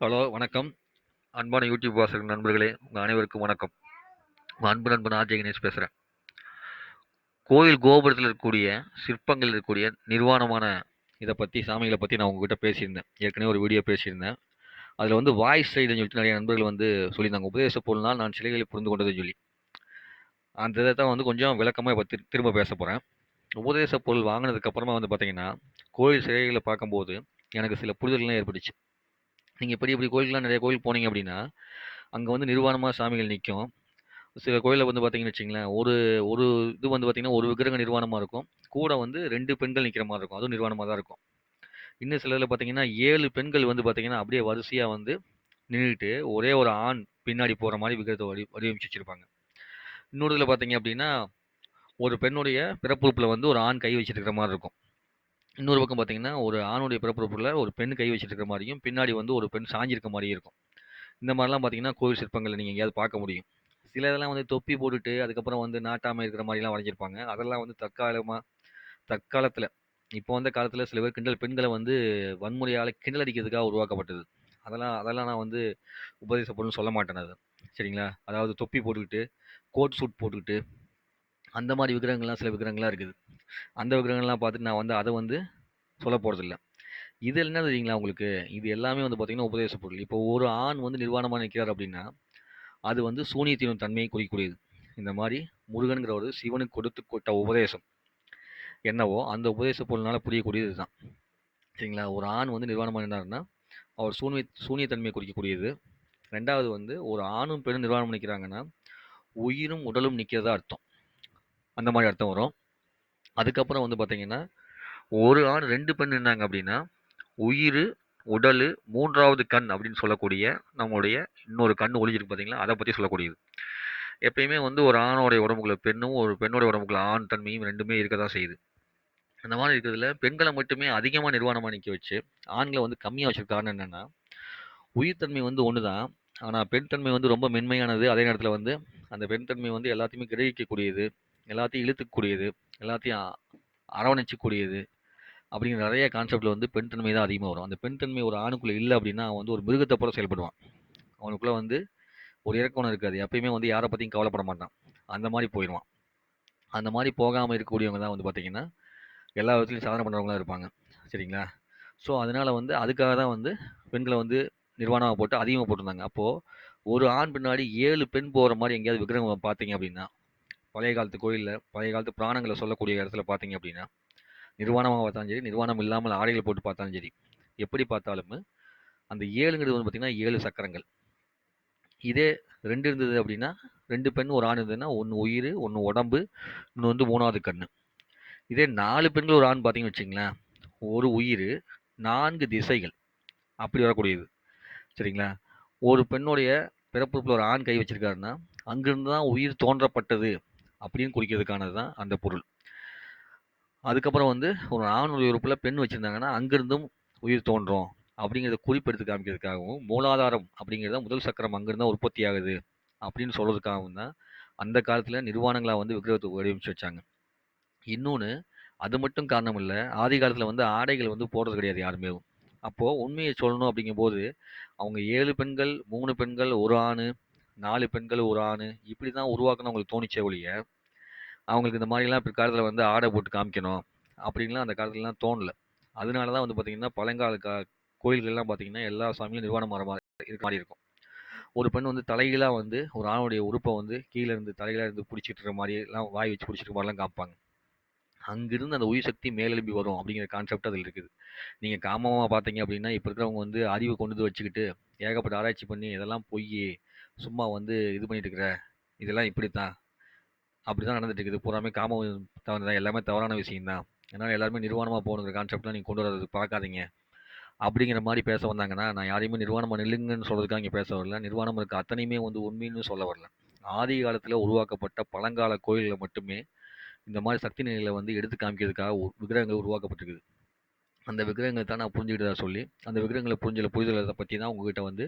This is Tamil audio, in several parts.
ஹலோ வணக்கம். அன்பான யூடியூப் வாசகர் நண்பர்களே உங்கள் அனைவருக்கும் வணக்கம். உங்கள் அன்பு நண்பன் ஆர்ஜே கணேஷ் பேசுகிறேன் கோயில் கோபுரத்தில் இருக்கக்கூடிய சிற்பங்கள் இருக்கக்கூடிய நிர்வாணமான இதை பற்றி சாமிகளை பற்றி நான் உங்ககிட்ட பேசியிருந்தேன். ஏற்கனவே ஒரு வீடியோ பேசியிருந்தேன். அதில் வந்து வாய்ஸ் சைடுன்னு சொல்லிட்டு நிறைய நண்பர்கள் வந்து சொல்லியிருந்தாங்க. உபதேச பொருள்னால் நான் சிலைகளை புரிந்து கொண்டதுன்னு சொல்லி. அந்த இதை தான் வந்து கொஞ்சம் விளக்கமாக இப்போ திரு- திரும்ப பேச போகிறேன் உபதேச பொருள் வாங்கினதுக்கப்புறமா வந்து பார்த்திங்கன்னா கோயில் சிலைகளை பார்க்கும்போது எனக்கு சில புரிதல்லாம் ஏற்பட்டுச்சு. நீங்கள் பெரிய பெரிய கோயிலுக்குலாம் நிறைய கோயில் போனீங்க அப்படின்னா அங்கே வந்து நிர்வாணமாக சாமிகள் நிற்கும் சில கோயிலில் வந்து பார்த்தீங்கன்னு வச்சிங்களேன் ஒரு ஒரு இது வந்து பார்த்திங்கன்னா ஒரு விக்கிரகம் நிர்வாணமாக இருக்கும். கூட வந்து ரெண்டு பெண்கள் நிற்கிற மாதிரி இருக்கும். அதுவும் நிர்வாணமாக தான் இருக்கும். இன்னும் சிலரில் பார்த்தீங்கன்னா ஏழு பெண்கள் வந்து பார்த்திங்கன்னா அப்படியே வரிசையாக வந்து நின்றுட்டு ஒரே ஒரு ஆண் பின்னாடி போகிற மாதிரி விக்கிரத்தை வடி வடிவமைச்சு வச்சுருப்பாங்க. இன்னொரு இதில் பார்த்தீங்க அப்படின்னா ஒரு பெண்ணுடைய பிறப்புறுப்பில் வந்து ஒரு ஆண் கை வச்சிருக்கிற மாதிரி இருக்கும். இன்னொரு பக்கம் பார்த்தீங்கன்னா ஒரு ஆணுடைய பிறப்புறுப்பில் ஒரு பெண் கை வச்சுட்டு இருக்கிற மாதிரியும் பின்னாடி வந்து ஒரு பெண் சாஞ்சிருக்க மாதிரியும் இருக்கும். இந்த மாதிரிலாம் பார்த்தீங்கன்னா கோவில் சிற்பங்களை நீங்கள் எங்கேயாவது பார்க்க முடியும். சில இதெல்லாம் வந்து தொப்பி போட்டுட்டு அதுக்கப்புறம் வந்து நாட்டாமல் இருக்கிற மாதிரிலாம் வரைஞ்சிருப்பாங்க. அதெல்லாம் வந்து தற்காலமாக தற்காலத்தில் இப்போ வந்த காலத்தில் சில பேர் கிண்டல் பெண்களை வந்து வன்முறையால் கிண்டல் அடிக்கிறதுக்காக உருவாக்கப்பட்டது. அதெல்லாம் அதெல்லாம் நான் வந்து உபதேசப்படணும்னு சொல்ல மாட்டேன் அது. சரிங்களா? அதாவது தொப்பி போட்டுக்கிட்டு கோட் சூட் போட்டுக்கிட்டு அந்த மாதிரி விக்கிரகங்கள்லாம் சில விக்கிரகங்கள்லாம் இருக்குது. அந்த விக்கிரகங்கள்லாம் பார்த்துட்டு நான் வந்து அதை வந்து சொல்ல போகிறதில்ல இது என்ன தெரியுங்களா உங்களுக்கு? இது எல்லாமே வந்து பார்த்திங்கன்னா உபதேச பொருள். இப்போ ஒரு ஆண் வந்து நிர்வாணமாக நிற்கிறார் அப்படின்னா அது வந்து சூனியத்தின் தன்மையை குறிக்கக்கூடியது. இந்த மாதிரி முருகனுங்கிற ஒரு சிவனுக்கு கொடுத்து கொட்ட உபதேசம் என்னவோ அந்த உபதேச பொருள்னால புரியக்கூடியது தான் சரிங்களா? ஒரு ஆண் வந்து நிர்வாணமாக நின்றாருன்னா அவர் சூனிய சூனியத்தன்மையை குறிக்கக்கூடியது. ரெண்டாவது வந்து ஒரு ஆணும் பெண்ணும் நிர்வாணம் நிற்கிறாங்கன்னா உயிரும் உடலும் நிற்கிறதா அர்த்தம். அந்த மாதிரி அர்த்தம் வரும். அதுக்கப்புறம் வந்து பார்த்தீங்கன்னா ஒரு ஆண் ரெண்டு பெண் இருந்தாங்க அப்படின்னா உயிர் உடல் மூன்றாவது கண் அப்படின்னு சொல்லக்கூடிய நம்மளுடைய இன்னொரு கண் ஒளிஞ்சிருக்கு பார்த்தீங்களா அதை பற்றி சொல்லக்கூடியது. எப்பயுமே வந்து ஒரு ஆணோடைய உடம்புக்குள்ள பெண்ணும் ஒரு பெண்ணோடைய உடம்புக்குள்ள ஆண் தன்மையும் ரெண்டுமே இருக்க தான் செய்யுது. அந்த மாதிரி இருக்கிறதுல பெண்களை மட்டுமே அதிகமாக நிர்வாணமாக நிற்க வச்சு ஆண்களை வந்து கம்மியாக வச்சுருக்க காரணம் என்னென்னா உயிர்த்தன்மை வந்து ஒன்று தான் ஆனால் பெண் தன்மை வந்து ரொம்ப மென்மையானது. அதே நேரத்தில் வந்து அந்த பெண் தன்மை வந்து எல்லாத்தையுமே கிரகிக்கக்கூடியது. எல்லாத்தையும் இழுத்துக்கூடியது எல்லாத்தையும் அ- அரவணைச்சிக்கூடியது அப்படிங்கிற நிறைய கான்செப்டில் வந்து பெண் தன்மை தான் அதிகமாக வரும். அந்த பெண் தன்மை ஒரு ஆணுக்குள்ளே இல்லை அப்படின்னா அவன் வந்து ஒரு மிருகத்தை போல செயல்படுவான். அவனுக்குள்ளே வந்து ஒரு இறக்கணம் இருக்காது. எப்பயுமே வந்து யாரை பற்றியும் கவலைப்பட மாட்டான். அந்த மாதிரி போயிடுவான். அந்த மாதிரி போகாமல் இருக்கக்கூடியவங்க தான் வந்து பார்த்திங்கன்னா எல்லா விதத்துலையும் சாதனை பண்ணுறவங்களாம் இருப்பாங்க. சரிங்களா? ஸோ அதனால் வந்து அதுக்காக தான் வந்து பெண்களை வந்து நிர்வாணமாக போட்டு அதிகமாக போட்டிருந்தாங்க. அப்போது ஒரு ஆண் பின்னாடி ஏழு பெண் போகிற மாதிரி எங்கேயாவது விக்கிரகம் பார்த்தீங்க அப்படின்னா பழைய காலத்து கோயிலில் பழைய காலத்து புராணங்களை சொல்லக்கூடிய இடத்துல பார்த்தீங்க அப்படின்னா நிர்வாணமாக பார்த்தாலும் சரி நிர்வாணம் இல்லாமல் ஆடைகள் போட்டு பார்த்தாலும் சரி எப்படி பார்த்தாலும் அந்த ஏழுங்கிறது வந்து பார்த்திங்கன்னா ஏழு சக்கரங்கள். இதே ரெண்டு இருந்தது அப்படின்னா ரெண்டு பெண் ஒரு ஆண் இருந்ததுன்னா ஒன்று உயிர் ஒன்று உடம்பு இன்னும் வந்து மூணாவது கண் இதே நாலு பெண்கள் ஒரு ஆண் பார்த்தீங்கன்னு வச்சிங்களேன் ஒரு உயிர் நான்கு திசைகள். அப்படி வரக்கூடியது. சரிங்களா? ஒரு பெண்ணுடைய பிறப்புறுப்பில் ஒரு ஆண் கை வச்சிருக்காருன்னா அங்கிருந்து தான் உயிர் தோன்றப்பட்டது. அப்படின்னு குறிக்கிறதுக்கானது தான் அந்த பொருள். அதுக்கப்புறம் வந்து ஒரு ஆணுடைய உறுப்பில் பெண் வச்சுருந்தாங்கன்னா அங்கிருந்தும் உயிர் தோன்றும் அப்படிங்கிறத குறிப்பெடுத்து காமிக்கிறதுக்காகவும் மூலாதாரம் அப்படிங்கிறத முதல் சக்கரம் அங்கிருந்து உற்பத்தி ஆகுது அப்படின்னு சொல்கிறதுக்காகவும் தான் அந்த காலத்தில் நிர்வாணங்களாக வந்து விக்கிரகத்தை வடிவமைச்சு வச்சாங்க. இன்னொன்று அது மட்டும் காரணம் இல்லை ஆதி காலத்தில் வந்து ஆடைகள் வந்து போடுறது கிடையாது யாருமே. அப்போது உண்மையை சொல்லணும் அப்படிங்கும்போது அவங்க ஏழு பெண்கள் மூணு பெண்கள் ஒரு ஆண் நாலு பெண்கள் ஒரு ஆண் இப்படி தான் உருவாக்கணும் அவங்களுக்கு தோணிச்சே ஒழிய அவங்களுக்கு இந்த மாதிரிலாம் பிற்காலத்தில் வந்து ஆடை போட்டு காமிக்கணும் அப்படின்லாம் அந்த காலத்துலலாம் தோணல. அதனால தான் வந்து பார்த்திங்கன்னா பழங்கால கா கோயில்கள்லாம் பார்த்திங்கன்னா எல்லா சாமியும் நிர்வாணம் மரமாக மாதிரி இருக்க மாதிரி இருக்கும். ஒரு பெண் வந்து தலைகீழாக வந்து ஒரு ஆணுடைய உறுப்பை வந்து கீழே இருந்து தலைகீழாக இருந்து பிடிச்சிட்டு இருக்கிற மாதிரி எல்லாம் வாய் வச்சு பிடிச்சிட்டு மாதிரிலாம் காமிப்பாங்க. அங்கிருந்து அந்த உயிர் சக்தி மேலெழும்பி வரும் அப்படிங்கிற கான்செப்ட் அதில் இருக்குது. நீங்கள் காமமாக பார்த்தீங்க அப்படின்னா இப்போ இருக்கிறவங்க வந்து அறிவை கொண்டு வந்து வச்சுக்கிட்டு ஏகப்பட்ட ஆராய்ச்சி பண்ணி இதெல்லாம் பொய் சும்மா வந்து இது பண்ணிட்டு இருக்கிற இதெல்லாம் இப்படி தான் அப்படி தான் நடந்துட்டு இருக்குது பூராமே காம தவிர எல்லாமே தவறான விஷயம் தான் அதனால் எல்லாருமே நிர்வாணமாக போகணுங்கிற கான்செப்ட்லாம் நீங்கள் கொண்டு வரது பார்க்காதீங்க. அப்படிங்கிற மாதிரி பேச வந்தாங்கன்னா நான் யாரையுமே நிர்வாணமாக நில்லுங்கன்னு சொல்கிறதுக்காக இங்கே பேச வரல. நிர்வாணம் இருக்க அத்தனையுமே வந்து உண்மைன்னு சொல்ல வரல. ஆதி காலத்தில் உருவாக்கப்பட்ட பழங்கால கோயிலில் மட்டுமே இந்த மாதிரி சக்தி நிலைகளை வந்து எடுத்து காமிக்கிறதுக்காக விக்கிரகங்கள் உருவாக்கப்பட்டிருக்குது. அந்த விக்கிரகங்களை தான் நான் புரிஞ்சுக்கிட்டதா சொல்லி அந்த விக்கிரகங்களை புரிஞ்சல புரிதலை பற்றி தான் உங்ககிட்ட வந்து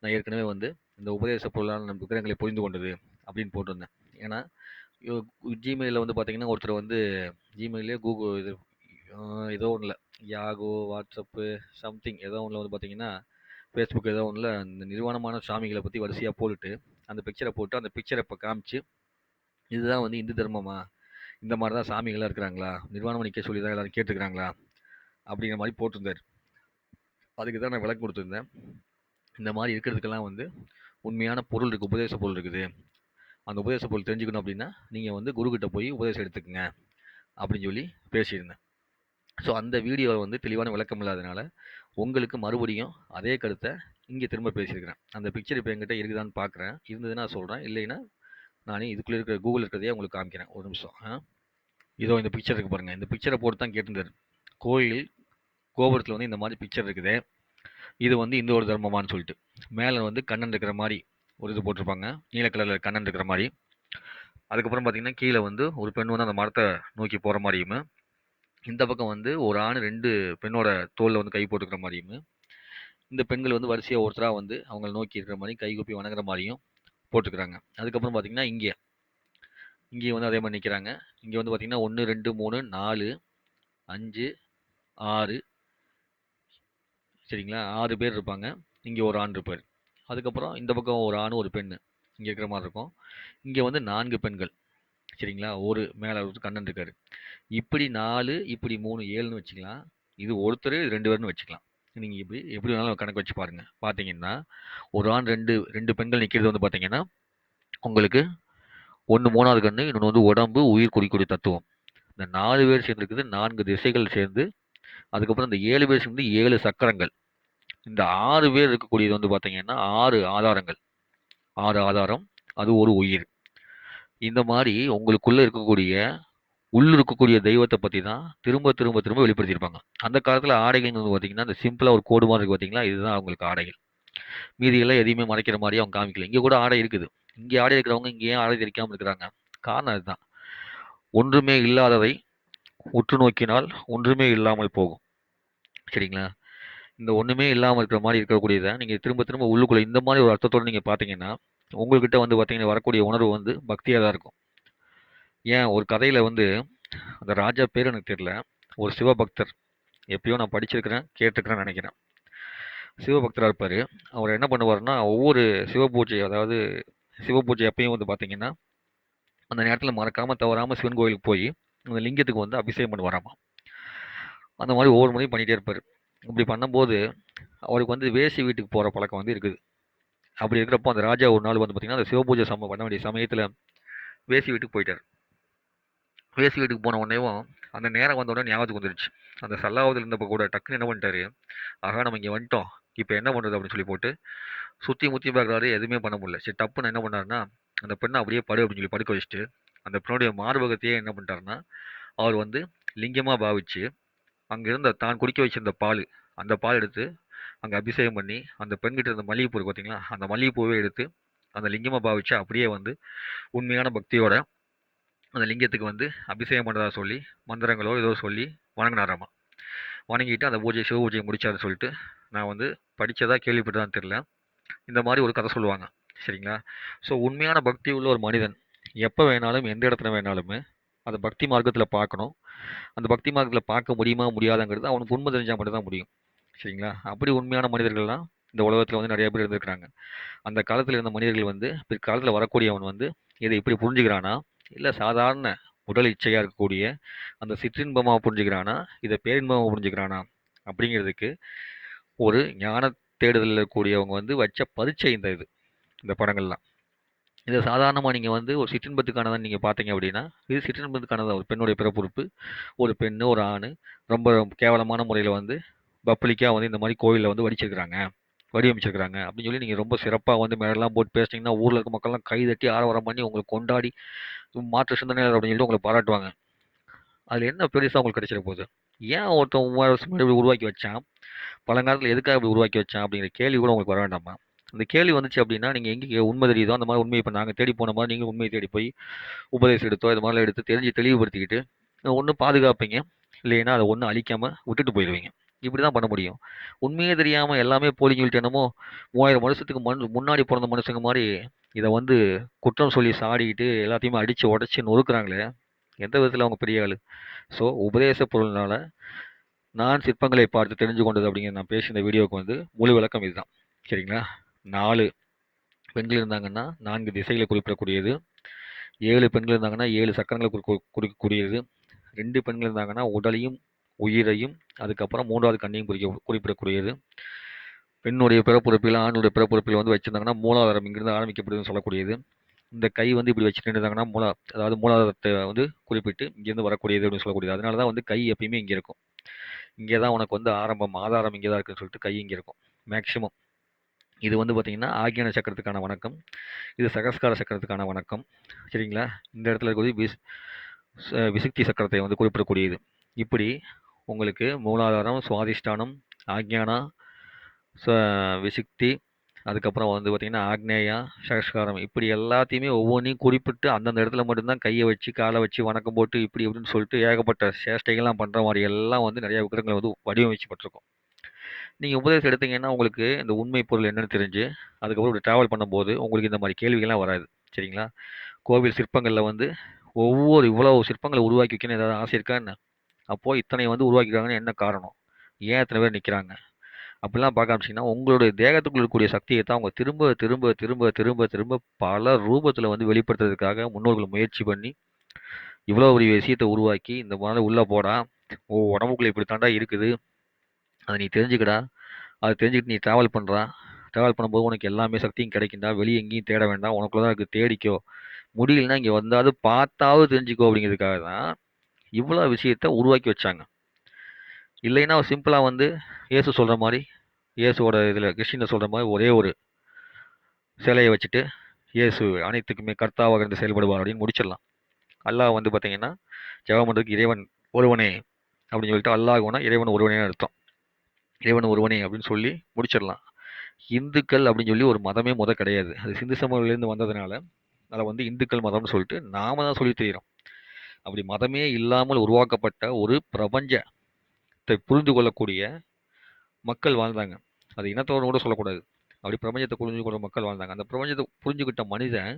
நான் ஏற்கனவே வந்து இந்த உபதேச பொருளான விக்கிரகங்களை புரிந்து கொண்டது அப்படின்னு போட்டிருந்தேன். ஏன்னா ஜிமெயிலில் வந்து பார்த்தீங்கன்னா ஒருத்தர் வந்து ஜிமெயிலே கூகுள் இது ஏதோ ஒன்றில் யாகோ வாட்ஸ்அப்பு சம்திங் ஏதோ ஒன்றில் வந்து பார்த்தீங்கன்னா ஃபேஸ்புக் ஏதோ ஒன்றில் அந்த நிர்வாணமான சாமிகளை பற்றி வரிசையாக போட்டுட்டு அந்த பிக்சரை போட்டு அந்த பிக்சரை இப்போ காமிச்சு இதுதான் வந்து இந்து தர்மமா? இந்த மாதிரி தான் சாமிகளாக இருக்கிறாங்களா? நிர்வாணம் நிற்க சொல்லி தான் எல்லோரும் கேட்டுக்கிறாங்களா அப்படிங்கிற மாதிரி போட்டிருந்தார். அதுக்கு தான் நான் விளக்கு கொடுத்துருந்தேன். இந்த மாதிரி இருக்கிறதுக்கெல்லாம் வந்து உண்மையான பொருள் இருக்குது உபதேச பொருள் இருக்குது. அந்த உபதேச பொருள் தெரிஞ்சுக்கணும் அப்படின்னா நீங்கள் வந்து குருக்கிட்ட போய் உபதேசம் எடுத்துக்கங்க அப்படின்னு சொல்லி பேசியிருந்தேன். ஸோ அந்த வீடியோவில் வந்து தெளிவான விளக்கம் இல்லாதனால உங்களுக்கு மறுபடியும் அதே கருத்தை இங்கே திரும்ப பேசியிருக்கிறேன். அந்த பிக்சர் இப்போ என்கிட்ட இருக்குதான்னு பார்க்குறேன் இருந்ததுன்னா சொல்கிறேன் இல்லைன்னா நானே இதுக்குள்ளே இருக்கிற கூகுள் இருக்கிறதையே உங்களுக்கு காமிக்கிறேன். ஒரு நிமிஷம் ஆ? இதோ இந்த பிக்சர் இருக்கு பாருங்கள் இந்த பிக்சரை போட்டு தான் கேட்டிருந்தார். கோயில் கோபுரத்தில் வந்து இந்த மாதிரி பிக்சர் இருக்குது. இது வந்து இந்த ஒரு தர்மமான்னு சொல்லிட்டு. மேலே வந்து கண்ணன் இருக்கிற மாதிரி ஒரு இது போட்டிருப்பாங்க. நீல கலரில் கண்ணன் இருக்கிற மாதிரி. அதுக்கப்புறம் பார்த்தீங்கன்னா கீழே வந்து ஒரு பெண் வந்து அந்த மரத்தை நோக்கி போகிற மாதிரியும் இந்த பக்கம் வந்து ஒரு ஆண் ரெண்டு பெண்ணோட தோலில் வந்து கை போட்டுக்கிற மாதிரியும் இந்த பெண்கள் வந்து வரிசையாக ஒருத்தராக வந்து அவங்கள நோக்கி இருக்கிற மாதிரி கைகூப்பி வணங்குற மாதிரியும் போட்டுக்கிறாங்க. அதுக்கப்புறம் பார்த்தீங்கன்னா இங்கே. இங்கேயும் வந்து அதே மாதிரி நிற்கிறாங்க இங்கே வந்து பார்த்தீங்கன்னா ஒன்று ரெண்டு மூணு நாலு அஞ்சு ஆறு. சரிங்களா? ஆறு பேர் இருப்பாங்க. இங்கே ஒரு ஆண் இருப்பார். அதுக்கப்புறம் இந்த பக்கம் ஒரு ஆண் ஒரு பெண் இங்கே இருக்கிற மாதிரி இருக்கும். இங்கே வந்து நான்கு பெண்கள். சரிங்களா? ஒரு மேலே ஒரு கண்ணன் இருக்காரு. இப்படி நாலு இப்படி மூணு ஏழுன்னு வச்சுக்கலாம். இது ஒருத்தர் இது ரெண்டு பேர்னு வச்சுக்கலாம். நீங்கள் இப்படி எப்படி வேணாலும் கணக்கு வச்சு பாருங்கள் பார்த்தீங்கன்னா ஒரு ஆண் ரெண்டு ரெண்டு பெண்கள் நிற்கிறது வந்து பார்த்தீங்கன்னா உங்களுக்கு ஒன்று மூணாவது கண்ணு இன்னொன்று வந்து உடம்பு உயிர் குறிக்கூடிய தத்துவம். இந்த நாலு பேர் சேர்ந்துருக்குது நான்கு திசைகள் சேர்ந்து அதுக்கப்புறம் இந்த ஏழு பேர் சேர்ந்து ஏழு சக்கரங்கள். இந்த ஆறு பேர் இருக்கக்கூடியது வந்து பார்த்தீங்கன்னா ஆறு ஆதாரங்கள். ஆறு ஆதாரம் அது ஒரு உயிர். இந்த மாதிரி உங்களுக்குள்ளே இருக்கக்கூடிய உள்ள இருக்கக்கூடிய தெய்வத்தை பற்றி தான் திரும்ப திரும்ப திரும்ப வெளிப்படுத்தியிருப்பாங்க. அந்த காலத்தில் ஆடைகள் வந்து பார்த்தீங்கன்னா இந்த சிம்பிளாக ஒரு கோடு மாதிரி இருக்கு பார்த்தீங்களா இதுதான் அவங்களுக்கு ஆடைகள். மீதியெல்லாம் எதையுமே மறைக்கிற மாதிரி அவங்க காமிக்கல. இங்கே கூட ஆடை இருக்குது. இங்கே ஆடை இருக்கிறவங்க இங்கே ஏன் ஆடை தெரிக்காமல் இருக்கிறாங்க? காரணம் அதுதான். ஒன்றுமே இல்லாததை உற்று நோக்கினால் ஒன்றுமே இல்லாமல் போகும். சரிங்களா? இந்த ஒன்றுமே இல்லாமல் இருக்கிற மாதிரி இருக்கக்கூடியதை நீங்கள் திரும்ப திரும்ப உள்ளுக்குள்ளே இந்த மாதிரி ஒரு அர்த்தத்தோடு நீங்கள் பார்த்தீங்கன்னா உங்கள்கிட்ட வந்து பார்த்தீங்கன்னா வரக்கூடிய உணர்வு வந்து பக்தியாக தான் இருக்கும். ஏன்? ஒரு கதையில் வந்து அந்த ராஜா பேர் எனக்கு தெரியல. ஒரு சிவபக்தர். எப்பயோ நான் படிச்சிருக்கிறேன் கேட்டிருக்கிறேன்னு நினைக்கிறேன். சிவபக்தராக இருப்பார். அவர் என்ன பண்ணுவார்னா ஒவ்வொரு சிவபூஜை அதாவது சிவபூஜை எப்பயும் வந்து பார்த்தீங்கன்னா அந்த நேரத்தில் மறக்காமல் தவறாமல் சிவன் கோயிலுக்கு போய் அந்த லிங்கத்துக்கு வந்து அபிஷேகம் பண்ணுவாராமா அந்த மாதிரி ஒவ்வொரு முறையும் பண்ணிகிட்டே இருப்பார். இப்படி பண்ணும்போது அவருக்கு வந்து வேசி வீட்டுக்கு போகிற பழக்கம் வந்து இருக்குது. அப்படி இருக்கிறப்போ அந்த ராஜா ஒரு நாள் வந்து பார்த்திங்கன்னா அந்த சிவபூஜை சம பண்ண வேண்டிய சமயத்தில் வேசி வீட்டுக்கு போயிட்டார். வேசி வீட்டுக்கு போன உடனேவும் அந்த நேரம் வந்த உடனே ஞாபகத்துக்கு வந்துருச்சு. அந்த சல்லாவதில் இருந்தப்போ கூட டக்குன்னு என்ன பண்ணிட்டாரு? ஆகா நம்ம இங்கே வந்துட்டோம். இப்போ என்ன பண்ணுறது அப்படின்னு சொல்லி போட்டு சுற்றி முற்றி பார்க்குறாரு எதுவுமே பண்ண முடியல. சரி டப்புன்னு என்ன பண்ணாருன்னா அந்த பெண்ணை அப்படியே படு அப்படின்னு சொல்லி படுக்க வச்சுட்டு அந்த பெண்ணுடைய மார்பகத்தையே என்ன பண்ணிட்டாருன்னா அவர் வந்து லிங்கமாக பாவிச்சு அங்கே இருந்த தான் குடிக்க வச்சிருந்த பால் அந்த பால் எடுத்து அங்கே அபிஷேகம் பண்ணி அந்த பெண்கிட்ட இருந்த மல்லிகைப்பூ இருக்கு பார்த்தீங்களா அந்த மல்லிகைப்பூவே எடுத்து அந்த லிங்கமாக பாவிச்சு அப்படியே வந்து உண்மையான பக்தியோட அந்த லிங்கத்துக்கு வந்து அபிஷேகம் பண்ணுறதா சொல்லி மந்திரங்களோ ஏதோ சொல்லி வணங்கினாராமா. வணங்கிட்டு அந்த பூஜை சிவ பூஜையை முடிச்சாருன்னு சொல்லிட்டு நான் வந்து படித்ததாக கேள்விப்பட்டதான் தெரில இந்த மாதிரி ஒரு கதை சொல்லுவாங்க. சரிங்களா? ஸோ உண்மையான பக்தி உள்ள ஒரு மனிதன் எப்போ வேணாலும் எந்த இடத்துல வேணாலுமே அந்த பக்தி மார்க்கத்தில் பார்க்கணும் அந்த பக்தி மார்க்கத்தில் பார்க்க முடியுமா முடியாதாங்கிறது அவனுக்கு உண்மை தெரிஞ்சால் மட்டும்தான் முடியும். சரிங்களா? அப்படி உண்மையான மனிதர்கள்லாம் இந்த உலகத்தில் வந்து நிறைய பேர் இருந்திருக்கிறாங்க. அந்த காலத்தில் இருந்த மனிதர்கள் வந்து பிற்காலத்தில் வரக்கூடியவன் வந்து இதை இப்படி புரிஞ்சுக்கிறானா? இல்லை சாதாரண உடல் இச்சையாக இருக்கக்கூடிய அந்த சிற்றின்பமாக புரிஞ்சுக்கிறானா? இதை பேரின்பமாக புரிஞ்சுக்கிறானா? அப்படிங்கிறதுக்கு ஒரு ஞான தேடுதலில் இருக்கக்கூடியவங்க வந்து வச்ச பரீட்சை இந்த இது இந்த படங்கள்லாம். இதை சாதாரணமாக நீங்கள் வந்து ஒரு சிற்றின்பத்துக்கானதான் நீங்கள் பார்த்தீங்க அப்படின்னா இது சிற்றின்பத்துக்கானதான் ஒரு பெண்ணுடைய பிறப்புறுப்பு ஒரு பெண்ணு ஒரு ஆண் ரொம்ப கேவலமான முறையில் வந்து பப்ளிக்காக வந்து இந்த மாதிரி கோயிலில் வந்து வடிச்சிருக்கிறாங்க வடிவமைச்சிருக்கிறாங்க அப்படின்னு சொல்லி நீங்கள் ரொம்ப சிறப்பாக வந்து மேலெல்லாம் போட்டு பேசினீங்கன்னா ஊரில் இருக்க மக்கள்லாம் கை தட்டி ஆரவாரம் பண்ணி உங்களை கொண்டாடி மாற்று சிந்தனையாளர் அப்படின்னு சொல்லிட்டு உங்களை பாராட்டுவாங்க. அதில் என்ன பெருசாக உங்களுக்கு கிடைச்சிட போகுது? ஏன் ஒருத்தன் மூவாயிரம் வருஷம் முன்னாடி இப்படி உருவாக்கி வச்சான்? பழங்காலத்தில் எதுக்காக இப்படி உருவாக்கி வச்சான் அப்படிங்கிற கேள்வி கூட உங்களுக்கு வர வேண்டாமா? அந்த கேள்வி வந்துச்சு அப்படின்னா நீங்கள் எங்கே உண்மை தெரியுதோ அந்த மாதிரி உண்மையை இப்போ நாங்கள் தேடி போன மாதிரி நீங்கள் உண்மையை தேடி போய் உபதேசம் எடுத்தோ இது மாதிரிலாம் எடுத்து தெரிஞ்சு தெளிவுபடுத்திக்கிட்டு ஒன்று பாதுகாப்பீங்க. இல்லைன்னா அதை ஒன்றும் அழிக்காமல் விட்டுட்டு போயிடுவீங்க. இப்படி தான் பண்ண முடியும். உண்மையே தெரியாமல் எல்லாமே போலின்னு சொல்லிட்டு என்னமோ மூவாயிரம் வருஷத்துக்கு மண் முன்னாடி பிறந்த மனுஷங்க மாதிரி இதை வந்து குற்றம் சொல்லி சாடிக்கிட்டு எல்லாத்தையுமே அடித்து உடச்சி நொறுக்குறாங்களே. எந்த விதத்தில் அவங்க பெரிய ஆள்? ஸோ உபதேச பொருள்னால நான் சிற்பங்களை பார்த்து தெரிஞ்சு கொண்டது அப்படிங்கிற நான் பேசின வீடியோவுக்கு வந்து முழு விளக்கம் இதுதான். சரிங்களா? நாலு பெண்கள் இருந்தாங்கன்னா நான்கு திசைகளை குறிப்பிடக்கூடியது. ஏழு பெண்கள் இருந்தாங்கன்னா ஏழு சக்கரங்களை குறி- குறிக்கக்கூடியது. ரெண்டு பெண்கள் இருந்தாங்கன்னா உடலையும் உயிரையும் அதுக்கப்புறம் மூன்றாவது கண்ணையும் குறிக்க குறிப்பிடக்கூடியது. பெண்ணுடைய பிறப்புறுப்பில் ஆணுடைய பிறப்புறுப்பில் வந்து வச்சிருந்தாங்கன்னா மூலாதாரம் இங்கிருந்து ஆரம்பிக்கப்படுதுன்னு சொல்லக்கூடியது. இந்த கை வந்து இப்படி வச்சுட்டு இருந்தாங்கன்னா மூலா அதாவது மூலாதாரத்தை வந்து குறிப்பிட்டு இங்கேருந்து வரக்கூடியது அப்படின்னு சொல்லக்கூடியது. அதனால தான் வந்து கை எப்பயுமே இங்கே இருக்கும். இங்கே தான் உனக்கு வந்து ஆரம்பம் ஆதாரம் இங்கே தான் இருக்குன்னு சொல்லிட்டு கை இங்கே இருக்கும். மேக்ஸிமம் இது வந்து பார்த்திங்கன்னா ஆகியான சக்கரத்துக்கான வணக்கம். இது சகஸ்கார சக்கரத்துக்கான வணக்கம். சரிங்களா? இந்த இடத்துல இருக்கிறது விஸ் விசக்தி விசுக்தி சக்கரத்தை வந்து குறிப்பிடக்கூடியது. இப்படி உங்களுக்கு மூலாதாரம் சுவாதிஷ்டானம் ஆக்ஞானா ச விசுக்தி அதுக்கப்புறம் வந்து பார்த்திங்கன்னா ஆக்னேயா சகஸ்காரம் இப்படி எல்லாத்தையுமே ஒவ்வொன்றையும் குறிப்பிட்டு அந்தந்த இடத்துல மட்டும்தான் கையை வச்சு காலை வச்சு வணக்கம் போட்டு இப்படி இப்படின்னு சொல்லிட்டு ஏகப்பட்ட சேஷ்டைகள்லாம் பண்ணுற மாதிரி எல்லாம் வந்து நிறையா விக்கிரங்களை வந்து வடிவமைக்கப்பட்டிருக்கும். நீங்கள் உபதேசம் எடுத்தீங்கன்னா உங்களுக்கு இந்த உண்மை பொருள் என்னென்னு தெரிஞ்சு அதுக்கப்புறம் இப்படி ட்ராவல் பண்ணும்போது உங்களுக்கு இந்த மாதிரி கேள்விகள்லாம் வராது. சரிங்களா? கோவில் சிற்பங்களில் வந்து ஒவ்வொரு இவ்வளோ சிற்பங்களை உருவாக்கி வைக்கணும் ஏதாவது ஆசை இருக்கா என்ன? அப்போது இத்தனை வந்து உருவாக்கிக்கிறாங்கன்னு என்ன காரணம்? ஏன் இத்தனை பேர் நிற்கிறாங்க அப்படிலாம் பார்க்க ஆரம்பிச்சிங்கன்னா உங்களுடைய தேகத்துக்குள்ள இருக்கக்கூடிய சக்தியை தான் அவங்க திரும்ப திரும்ப திரும்ப திரும்ப திரும்ப பல ரூபத்தில் வந்து வெளிப்படுத்துறதுக்காக முன்னோர்கள் முயற்சி பண்ணி இவ்வளோ ஒரு விஷயத்தை உருவாக்கி இந்த மாதிரி உள்ளே போடா ஓ உடம்புக்குள்ளே இப்படி தாண்டா இருக்குது. அதை நீ தெரிஞ்சுக்கடா. அதை தெரிஞ்சுக்கிட்டு நீ ட்ராவல் பண்ணுறா ட்ராவல் பண்ணும்போது உனக்கு எல்லாமே சக்தியும் கிடைக்கும்டா. வெளியே எங்கேயும் தேட வேண்டாம். உனக்குள்ள தான் இருக்குது தேடிக்கோ. முடியலன்னா இங்கே வந்தாவது பார்த்தாவது தெரிஞ்சுக்கோ அப்படிங்கிறதுக்காக தான் இவ்வளோ விஷயத்த உருவாக்கி வச்சாங்க. இல்லைன்னா சிம்பிளாக வந்து இயேசு சொல்கிற மாதிரி இயேசுவோட இதில் கிறிஸ்டினில் சொல்கிற மாதிரி ஒரே ஒரு சிலையை வச்சுட்டு இயேசு அனைத்துக்குமே கர்த்தாவாக இருந்து செயல்படுவார் அப்படின்னு முடிச்சிடலாம். அல்லாஹ் வந்து பார்த்தீங்கன்னா ஜெபம் பண்ணுறதுக்கு இறைவன் ஒருவனே அப்படின்னு சொல்லிட்டு அல்லாஹ்னா இறைவன் ஒருவனே அர்த்தம். இறைவன் ஒருவனே அப்படின்னு சொல்லி முடிச்சிடலாம். இந்துக்கள் அப்படின்னு சொல்லி ஒரு மதமே முத கிடையாது. அது சிந்து சமவெளியிலேருந்து வந்ததுனால அதை வந்து இந்துக்கள் மதம்னு சொல்லிட்டு நாம தான் சொல்லி தெரிகிறோம் அப்படி மதமே இல்லாமல் உருவாக்கப்பட்ட ஒரு பிரபஞ்சத்தை புரிந்து கொள்ளக்கூடிய மக்கள் வாழ்ந்தாங்க. அது இனத்தோடு கூட சொல்லக்கூடாது. அப்படி பிரபஞ்சத்தை புரிஞ்சு கொள்ள மக்கள் வாழ்ந்தாங்க. அந்த பிரபஞ்சத்தை புரிஞ்சுக்கிட்ட மனிதன்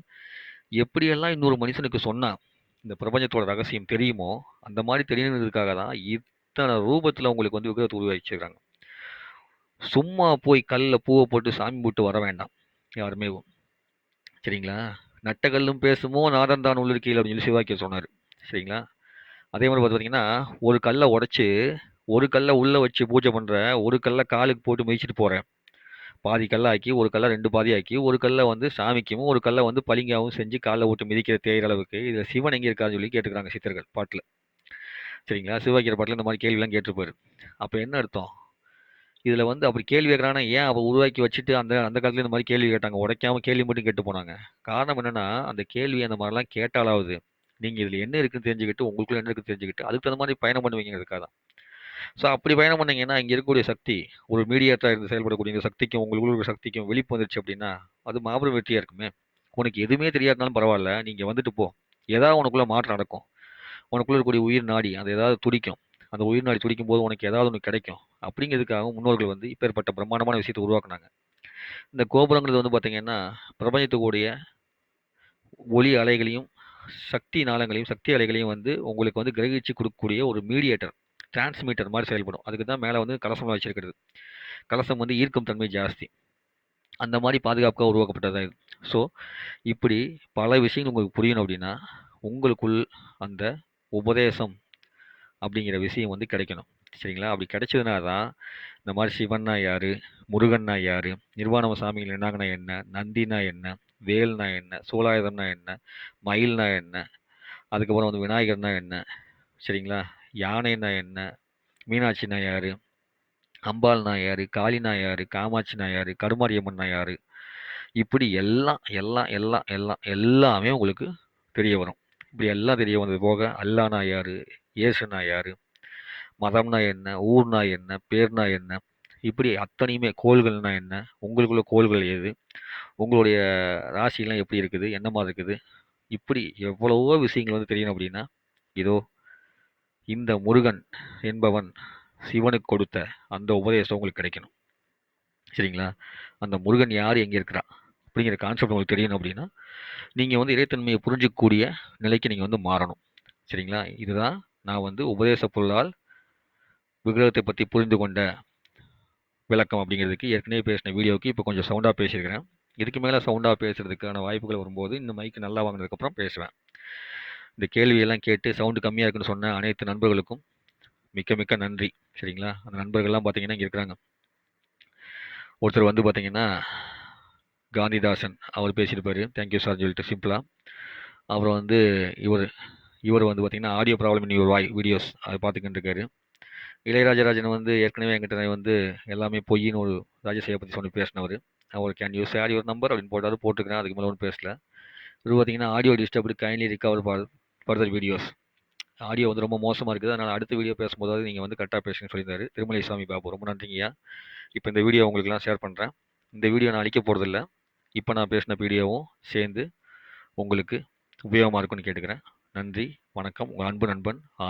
எப்படியெல்லாம் இன்னொரு மனுஷனுக்கு சொன்னால் இந்த பிரபஞ்சத்தோட ரகசியம் தெரியுமோ அந்த மாதிரி தெரியணுங்கிறதுக்காக தான் இத்தனை ரூபத்தில் உங்களுக்கு வந்து விக்கிரத்தை உருவாக்கிச்சிருக்காங்க சும்மா போய் கல்லில் பூவை போட்டு சாமி போட்டு வர வேண்டாம் யாருமே சரிங்களா? நட்டகல்லும் பேசுமோ நாதன் தான் கீழே அப்படின்னு சொல்லி சிவாக்கியர் சொன்னார் சரிங்களா? அதே மாதிரி பார்த்து பார்த்தீங்கன்னா ஒரு கல்லை உடச்சி ஒரு கல்லை உள்ளே வச்சு பூஜை பண்ணுற ஒரு கல்லை காலுக்கு போட்டு மிதிச்சிட்டு போகிறேன் பாதி கல்லாக்கி ஒரு கல்லை ரெண்டு பாதியாக்கி ஒரு கல்லை வந்து சாமிக்கும் ஒரு கல்லை வந்து பளிங்காவும் செஞ்சு காலில் விட்டு மிதிக்கிற தேயிற அளவுக்கு இதில் சிவன் எங்கே இருக்கான்னு சொல்லி கேட்டுக்கிறாங்க சித்தர்கள் பாட்டில். சரிங்களா? சிவாக்கியர் பாட்டில் இந்த மாதிரி கேள்விலாம் கேட்டிருப்பாரு அப்போ என்ன அர்த்தம்? இதில் வந்து அப்படி கேள்வி கேட்குறாங்கன்னா ஏன் அவள் உருவாக்கி வச்சுட்டு அந்த அந்த காலத்துல இந்த மாதிரி கேள்வி கேட்டாங்க? உடைக்காம கேள்வி மட்டும் கேட்டு போனாங்க. காரணம் என்னன்னா அந்த கேள்வி அந்த மாதிரிலாம் கேட்டாலாவது நீங்கள் இதில் என்ன இருக்குன்னு தெரிஞ்சுக்கிட்டு உங்களுக்குள்ள என்ன இருக்குன்னு தெரிஞ்சுக்கிட்டு அதுக்கு தகுந்த மாதிரி பயணம் பண்ணுவீங்கிறதுக்காக தான். ஸோ அப்படி பயணம் பண்ணீங்கன்னா இங்கே இருக்கக்கூடிய சக்தி ஒரு மீடியாட்டாக இருந்து செயல்படக்கூடிய இந்த சக்திக்கும் உங்களுக்குள்ள இருக்கிற சக்திக்கும் வெளிப்பு வந்துருச்சு அப்படின்னா அது மாபெரும் வெற்றியாக இருக்குமே. உனக்கு எதுவுமே தெரியாதுனாலும் பரவாயில்ல நீங்கள் வந்துட்டு போ. ஏதாவது உனக்குள்ளே மாற்றம் நடக்கும். உனக்குள்ளே இருக்கக்கூடிய உயிர் நாடி அது ஏதாவது துடிக்கும். அந்த உயிர் நாடி துடிக்கும் போது உனக்கு ஏதாவது ஒன்று கிடைக்கும். அப்படிங்கிறதுக்காக முன்னோர்கள் வந்து இப்பேற்பட்ட பிரம்மாண்டமான விஷயத்தை உருவாக்குனாங்க. இந்த கோபுரங்கிறது வந்து பார்த்திங்கன்னா பிரபஞ்சத்துக்கூடிய ஒளி அலைகளையும் சக்தி நாளங்களையும் சக்தி அலைகளையும் வந்து உங்களுக்கு வந்து கிரகிச்சு கொடுக்கக்கூடிய ஒரு மீடியேட்டர் டிரான்ஸ்மீட்டர் மாதிரி செயல்படும். அதுக்கு தான் மேலே வந்து கலசம்லாம் வச்சிருக்கிறது. கலசம் வந்து ஈர்க்கும் தன்மை ஜாஸ்தி. அந்த மாதிரி பாதுகாப்பாக உருவாக்கப்பட்டதாக இது. ஸோ இப்படி பல விஷயங்கள் உங்களுக்கு புரியணும் அப்படின்னா உங்களுக்குள் அந்த உபதேசம் அப்படிங்கிற விஷயம் வந்து கிடைக்கணும். சரிங்களா? அப்படி கிடைச்சதுனா தான் இந்த மாதிரி சிவன்னா யார் முருகன்னா யார் நிர்வாணம சாமிகள் என்னாங்கன்னா என்ன? நந்தினா என்ன? வேல்னா என்ன? சோலாயுதம்னா என்ன? மயில்னா என்ன? அதுக்கப்புறம் வந்து விநாயகர்னா என்ன? சரிங்களா? யானைனா என்ன? மீனாட்சினா யார் அம்பாள்னா யார் காளினா யார் காமாட்சினா யார் கருமாரியம்மன்னா யார் இப்படி எல்லாம் எல்லாம் எல்லாம் எல்லாம் எல்லாமே உங்களுக்கு தெரிய வரும். இப்படி எல்லாம் தெரிய வந்தது போக அல்லானா யார் இயேசுனா யார் மதம்னா என்ன ஊர்னா என்ன பேர்னா என்ன இப்படி அத்தனையுமே கோள்கள்னா என்ன உங்களுக்குள்ள கோள்கள் எது உங்களுடைய ராசிலாம் எப்படி இருக்குது என்ன இருக்குது இப்படி எவ்வளவோ விஷயங்கள் வந்து தெரியணும் அப்படின்னா இதோ இந்த முருகன் என்பவன் சிவனுக்கு கொடுத்த அந்த உபதேசம் உங்களுக்கு கிடைக்கணும். சரிங்களா? அந்த முருகன் யார் எங்கே இருக்கிறா அப்படிங்கிற கான்செப்ட் உங்களுக்கு தெரியணும் அப்படின்னா நீங்கள் வந்து இறைத்தன்மையை புரிஞ்சிக்கக்கூடிய நிலைக்கு நீங்கள் வந்து மாறணும். சரிங்களா? இதுதான் நான் வந்து உபதேச பொருளால் விக்கிரகத்தை பற்றி புரிந்து கொண்ட விளக்கம் அப்படிங்கிறதுக்கு ஏற்கனவே பேசின வீடியோவுக்கு இப்போ கொஞ்சம் சவுண்டாக பேசியிருக்கிறேன். இதுக்கு மேலே சவுண்டாக பேசுகிறதுக்கான வாய்ப்புகள் வரும்போது இந்த மைக்கு நல்லா வாங்கினதுக்கப்புறம் பேசுவேன். இந்த கேள்வியெல்லாம் கேட்டு சவுண்டு கம்மியாக இருக்குன்னு சொன்ன அனைத்து நண்பர்களுக்கும் மிக்க மிக்க நன்றி. சரிங்களா? அந்த நண்பர்கள்லாம் பார்த்தீங்கன்னா இங்கே இருக்கிறாங்க. ஒருத்தர் வந்து பார்த்தீங்கன்னா காந்திதாசன் அவர் பேசியிருப்பார். தேங்க்யூ சார் சொல்லிட்டு சிம்பிளாக அப்புறம் வந்து இவர் இவர் வந்து பார்த்தீங்கன்னா audio problem in your why videos அதை பார்த்துக்கிட்டு இருக்காரு. இளையராஜராஜன் வந்து ஏற்கனவே என்கிட்ட வந்து எல்லாமே பொய்ன்னு ஒரு ராஜசேவை பற்றி சொல்லி பேசினவர். அவர் கேன் யூஸ் ஆடி ஒரு நம்பர் அப்படின்னு போட்டாரு போட்டுக்கிறேன் அதுக்கு மேலே ஒன்றும் பேசல. இது பார்த்தீங்கன்னா audio disturbed kindly recover further videos audio வந்து ரொம்ப மோசமாக இருக்குது அதனால் அடுத்த வீடியோ பேசும்போது நீங்கள் வந்து கரெக்டாக பேசுங்கன்னு சொல்லியிருந்தாரு. திருமலை சாமி பாபு ரொம்ப நன்றிங்கய்யா இப்போ இந்த வீடியோ உங்களுக்குலாம் ஷேர் பண்ணுறேன் இந்த வீடியோ நான் அழிக்க போகிறதில்ல இப்போ நான் பேசின வீடியோவும் சேர்ந்து உங்களுக்கு உபயோகமாக இருக்குன்னு கேட்டுக்கிறேன். நன்றி வணக்கம். உங்கள் அன்பு நண்பன் ஆர்